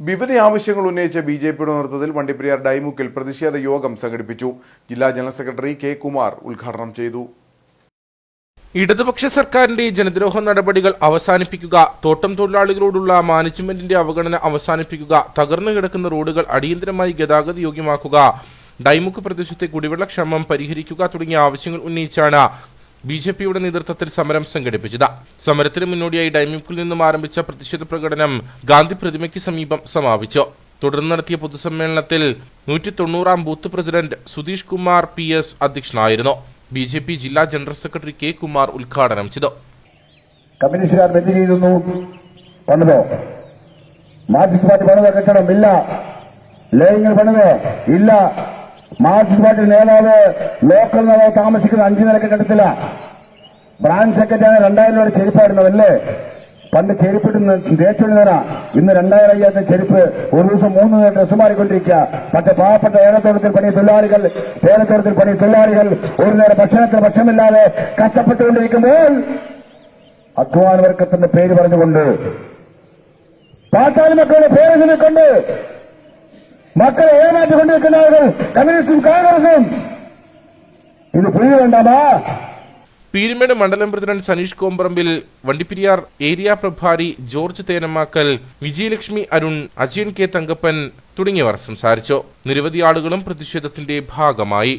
വിവിധ ആവശ്യങ്ങൾ ഉന്നയിച്ച ബി ജെ പിയുടെ നേതൃത്വത്തിൽ വണ്ടിപ്പെരിയാർ ഡൈമുക്കിൽ പ്രതിഷേധ യോഗം സംഘടിപ്പിച്ചു. ജില്ലാ ജനറൽ സെക്രട്ടറി കെ കുമാർ ഉദ്ഘാടനം ചെയ്തു. ഇടതുപക്ഷ സർക്കാരിന്റെ ജനദ്രോഹ നടപടികൾ അവസാനിപ്പിക്കുക തോട്ടം തൊഴിലാളികളോടുള്ള മാനേജ്മെന്റിന്റെ അവഗണന അവസാനിപ്പിക്കുക തകർന്നു കിടക്കുന്ന റോഡുകൾ അടിയന്തരമായി ഗതാഗത യോഗ്യമാക്കുക ഡൈമുക്ക് പ്രദേശത്തെ കുടിവെള്ളക്ഷാമം പരിഹരിക്കുക തുടങ്ങിയ ആവശ്യങ്ങൾ ഉന്നയിച്ചാണ് ബി ജെ പിയുടെ നേതൃത്വത്തിൽ സമരം സംഘടിപ്പിച്ചത്. സമരത്തിന് മുന്നോടിയായി ഡൈമിക്കിൽ നിന്നും ആരംഭിച്ച പ്രതിഷേധ പ്രകടനം ഗാന്ധി പ്രതിമയ്ക്ക് സമീപം സമാപിച്ചു. തുടർന്ന് നടത്തിയ പൊതുസമ്മേളനത്തിൽ നൂറ്റി തൊണ്ണൂറാം booth president Sudheesh Kumar P S അധ്യക്ഷനായിരുന്നു. ബി ജെ പി ജില്ലാ ജനറൽ സെക്രട്ടറി കെ കുമാർ ഉദ്ഘാടനം ചെയ്തു. കമ്മ്യൂണിസ്റ്റുകാർ മാർക്സിസ്റ്റ് പാർട്ടി പണിത കെട്ടണം ഇല്ല. ലേയങ്ങൾ ഇല്ല. മാർക്സിസ്റ്റ് പാർട്ടി നേതാവ് ലോക്കൽ നേതാവ് താമസിക്കുന്ന അഞ്ചു നില കെട്ടിടത്തില്ല ബ്രാഞ്ച് സെക്രട്ടറിയാണ് രണ്ടായിരം രൂപയുടെ ചെരുപ്പായിരുന്നതല്ലേ പണ്ട് ചെരുപ്പിട്ട് തേച്ചുകൊണ്ടിരുന്ന ഇന്ന് രണ്ടായിരം അയ്യായിരത്തെ ചെരുപ്പ് ഒരു ദിവസം മൂന്ന് നേരം ഡ്രസ് മാറിക്കൊണ്ടിരിക്കുക. പക്ഷെ പാവപ്പെട്ട ഏലത്തോട്ടത്തിൽ പണി തൊഴിലാളികൾ ഏലത്തോട്ടത്തിൽ പണി തൊഴിലാളികൾ ഒരു നേരം ഭക്ഷണത്തിന് ഭക്ഷണമില്ലാതെ കഷ്ടപ്പെട്ടുകൊണ്ടിരിക്കുമ്പോൾ അധ്വാന വർഗത്തിന്റെ പേര് പറഞ്ഞുകൊണ്ട് പാട്ടാളി മക്കളുടെ പേര് ചൊല്ലിക്കൊണ്ട് മക്കളെ ഏമാറ്റിക്കൊണ്ടിരിക്കുന്ന ആളുകൾ കമ്മ്യൂണിസ്റ്റും കോൺഗ്രസും. ഇത് പുതിയ വേണ്ടാമാ പീരുമേട് മണ്ഡലം പ്രസിഡന്റ് സനീഷ് കോമ്പറമ്പിൽ വണ്ടിപ്പെരിയാർ ഏരിയ പ്രഭാരി ജോർജ് തേനമാക്കൽ വിജയലക്ഷ്മി അരുൺ അജയൻ കെ തങ്കപ്പൻ തുടങ്ങിയവർ സംസാരിച്ചു. നിരവധി ആളുകളും പ്രതിഷേധത്തിന്റെ ഭാഗമായി.